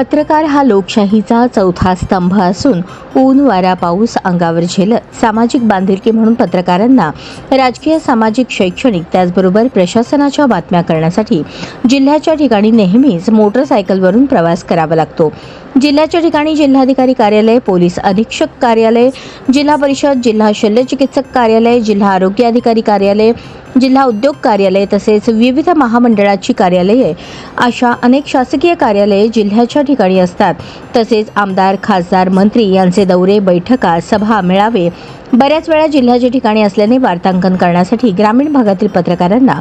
पत्रकार हा लोकशाहीचा चौथा स्तंभ असून ऊन वारा पाऊस अंगावर झेलत सामाजिक बांधिलकी म्हणून पत्रकारांना राजकीय सामाजिक शैक्षणिक त्याचबरोबर प्रशासनाच्या बातम्या करण्यासाठी जिल्ह्याच्या ठिकाणी नेहमीच मोटरसायकलवरून प्रवास करावा लागतो. जिल्ह्याच्या ठिकाणी जिल्हाधिकारी कार्यालय पोलीस अधीक्षक कार्यालय जिल्हा परिषद जिल्हा शल्यचिकित्सक कार्यालय जिल्हा आरोग्य अधिकारी कार्यालय जिल्हा उद्योग कार्यालय तसेच विविध महामंडळाची कार्यालये अशा अनेक शासकीय कार्यालये जिल्ह्याच्या ठिकाणी असतात. तसेच आमदार खासदार मंत्री यांचे दौरे बैठका सभा मेळावे बऱ्याच वेळा जिल्ह्याच्या ठिकाणी असल्याने वार्तांकन करण्यासाठी ग्रामीण भागातील पत्रकारांना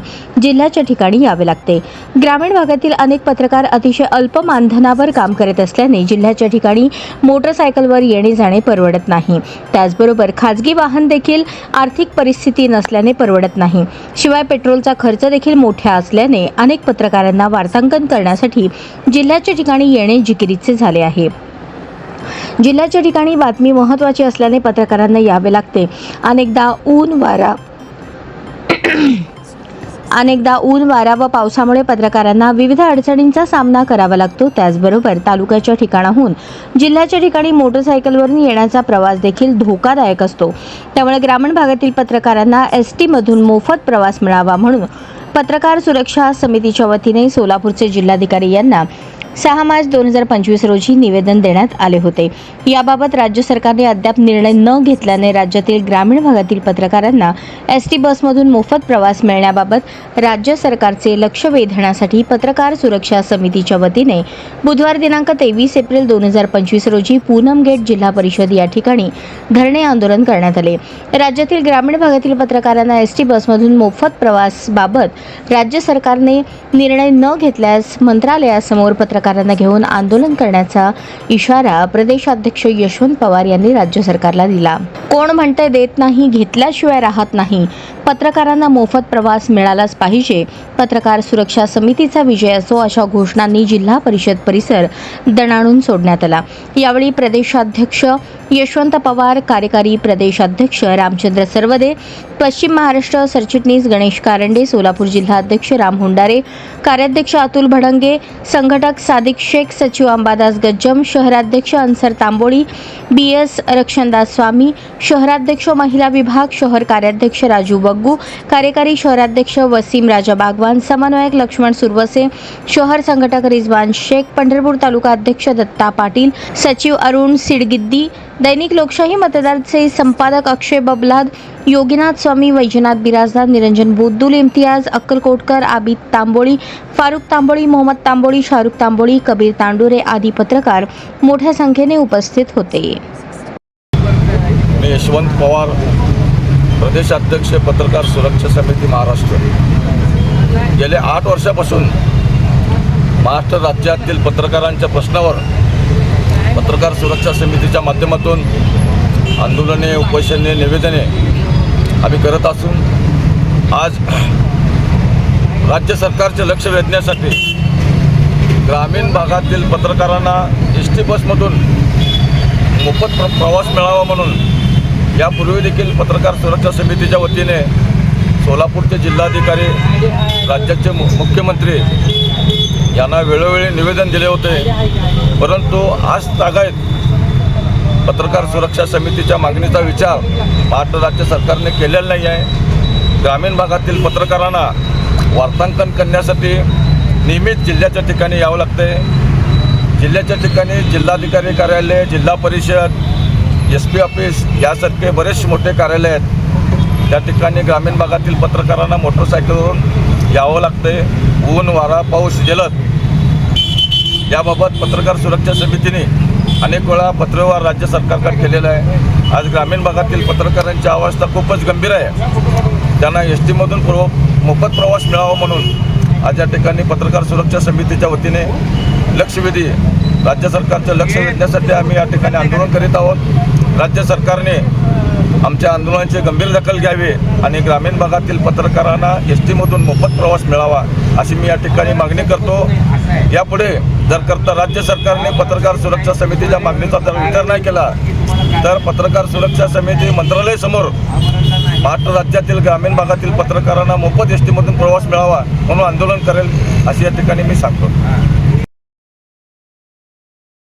जिल्ह्याच्या ठिकाणी यावे लागते. ग्रामीण भागातील अनेक पत्रकार अतिशय अल्प मानधनावर काम करत असल्याने जिल्ह्याच्या ठिकाणी मोटरसायकलवर येणे जाणे परवडत नाही. त्याचबरोबर खाजगी वाहन देखील आर्थिक परिस्थिती नसल्याने परवडत नाही. शिवाय पेट्रोलचा खर्च देखील मोठ्या असल्याने अनेक पत्रकारांना वार्तांकन करण्यासाठी जिल्ह्याच्या ठिकाणी येणे जिकिरीचे झाले आहे. जिल्ह्याच्या ठिकाणी बातमी महत्त्वाची असल्याने पत्रकारांना यावे लागते. अनेकदा ऊन वारा. अनेकदा ऊन वारा व पावसामुळे पत्रकारांना विविध अडचणींचा सामना करावा लागतो. त्याचबरोबर तालुक्याच्या ठिकाणाहून जिल्ह्याच्या ठिकाणी मोटरसायकलवरून येण्याचा प्रवास देखील धोकादायक असतो. त्यामुळे ग्रामीण भागातील पत्रकारांना एस टीमधून मोफत प्रवास मिळावा म्हणून पत्रकार सुरक्षा समितीच्या वतीने सोलापूरचे जिल्हाधिकारी यांना सहा मार्च दोन हजार पंचवीस रोजी निवेदन देण्यात आले होते. याबाबत राज्य सरकारने अद्याप निर्णय न घेतल्याने राज्यातील ग्रामीण भागातील पत्रकारांना एस टी बसमधून मोफत प्रवास मिळण्याबाबत राज्य सरकारचे लक्ष वेधण्यासाठी पत्रकार सुरक्षा समितीच्या वतीने बुधवार दिनांक तेवीस एप्रिल दोन हजार पंचवीस रोजी पूनम गेट जिल्हा परिषद या ठिकाणी धरणे आंदोलन करण्यात आले. राज्यातील ग्रामीण भागातील पत्रकारांना एस टी बसमधून मोफत प्रवासबाबत राज्य सरकारने निर्णय न घेतल्यास मंत्रालयासमोर पत्रकार पत्रकारांना घेऊन आंदोलन करण्याचा इशारा प्रदेशाध्यक्ष यशवंत पवार यांनी राज्य सरकारला दिला. कोण म्हणते देत नाही घेतल्याशिवाय राहत नाही. पत्रकारांना मोफत प्रवास मिळालाच पाहिजे. पत्रकार सुरक्षा समितीचा विजय असो अशा घोषणांनी जिल्हा परिषद परिसर दणाणून सोडण्यात आला. यावेळी प्रदेशाध्यक्ष यशवंत पवार कार्यकारी प्रदेशाध्यक्ष रामचंद्र सर्वदे पश्चिम महाराष्ट्र सरचिटणीस गणेश कारंडे सोलापूर जिल्हाध्यक्ष राम हुंडारे कार्याध्यक्ष अतुल भडंगे संघटक सादिक शेख सचिव अंबादास गज्जम शहराध्यक्ष अन्सर तांबोळी बी एस रक्षणदास स्वामी शहराध्यक्ष महिला विभाग शहर कार्याध्यक्ष राजू बग्गू कार्यकारी शहराध्यक्ष वसीम राजा बागवान समन्वयक लक्ष्मण सुरवसे शहर संघटक रिजवान शेख पंढरपूर तालुका अध्यक्ष दत्ता पाटील सचिव अरुण सिडगिद्दी दैनिक लोकशाही मतदारचे संपादक अक्षय बबलाद योगीनाथ स्वामी वैजनाथ बिराजदार निरंजन बोद्दुल इम्तियाज अक्कलकोटकर आबिद तांबोळी फारुख तांबोळी मोहम्मद तांबोळी शाहरुख तांबोळी कबीर तांडुरे आदी पत्रकार मोठ्या संख्येने उपस्थित होते. मी यशवंत पवार प्रदेशाध्यक्ष पत्रकार सुरक्षा समिती महाराष्ट्र. गेल्या आठ वर्षापासून महाराष्ट्र राज्यातील पत्रकारांच्या प्रश्नावर पत्रकार सुरक्षा समितीच्या माध्यमातून आंदोलने उपोषणे निवेदने आम्ही करत असून आज राज्य सरकारचे लक्ष वेधण्यासाठी ग्रामीण भागातील पत्रकारांना एस टी बसमधून मोफत प्र प्रवास मिळावा म्हणून यापूर्वी देखील पत्रकार सुरक्षा समितीच्या वतीने सोलापूरचे जिल्हाधिकारी राज्याचे मु मुख्यमंत्री यांना वेळोवेळी निवेदन दिले होते. परंतु आज तागायत पत्रकार सुरक्षा समितीच्या मागणीचा विचार महाराष्ट्र राज्य सरकारने केलेला नाही आहे. ग्रामीण भागातील पत्रकारांना वार्तांकन करण्यासाठी नियमित जिल्ह्याच्या ठिकाणी यावं लागते. जिल्ह्याच्या ठिकाणी जिल्हाधिकारी कार्यालय जिल्हा परिषद एस पी ऑफिस यासारखे बरेच मोठे कार्यालय आहेत. त्या ठिकाणी ग्रामीण भागातील पत्रकारांना मोटरसायकलवरून यावं लागते. ऊन वारा पाऊस जलद. याबाबत पत्रकार सुरक्षा समितीने अनेक वेळा पत्रव्यवहार राज्य सरकारकडे केलेला आहे. आज ग्रामीण भागातील पत्रकारांची अवस्था खूपच गंभीर आहे. त्यांना एस टीमधून पूर्व मोफत प्रवास मिळावा म्हणून आज या ठिकाणी पत्रकार सुरक्षा समितीच्या वतीने लक्षवेधी राज्य सरकारचं लक्ष वेधण्यासाठी आम्ही या ठिकाणी आंदोलन करीत आहोत. राज्य सरकारने आमच्या आंदोलनाची गंभीर दखल घ्यावी आणि ग्रामीण भागातील पत्रकारांना एस टीमधून मोफत प्रवास मिळावा अशी मी या ठिकाणी मागणी करतो. यापुढे जर करता राज्य सरकारने पत्रकार सुरक्षा समितीच्या मागणीचा जर विचार नाही केला तर पत्रकार सुरक्षा समिती मंत्रालयासमोर महाराष्ट्र राज्यातील ग्रामीण भागातील पत्रकारांना मोफत एस टीमधून प्रवास मिळावा म्हणून आंदोलन करेल अशी या ठिकाणी मी सांगतो.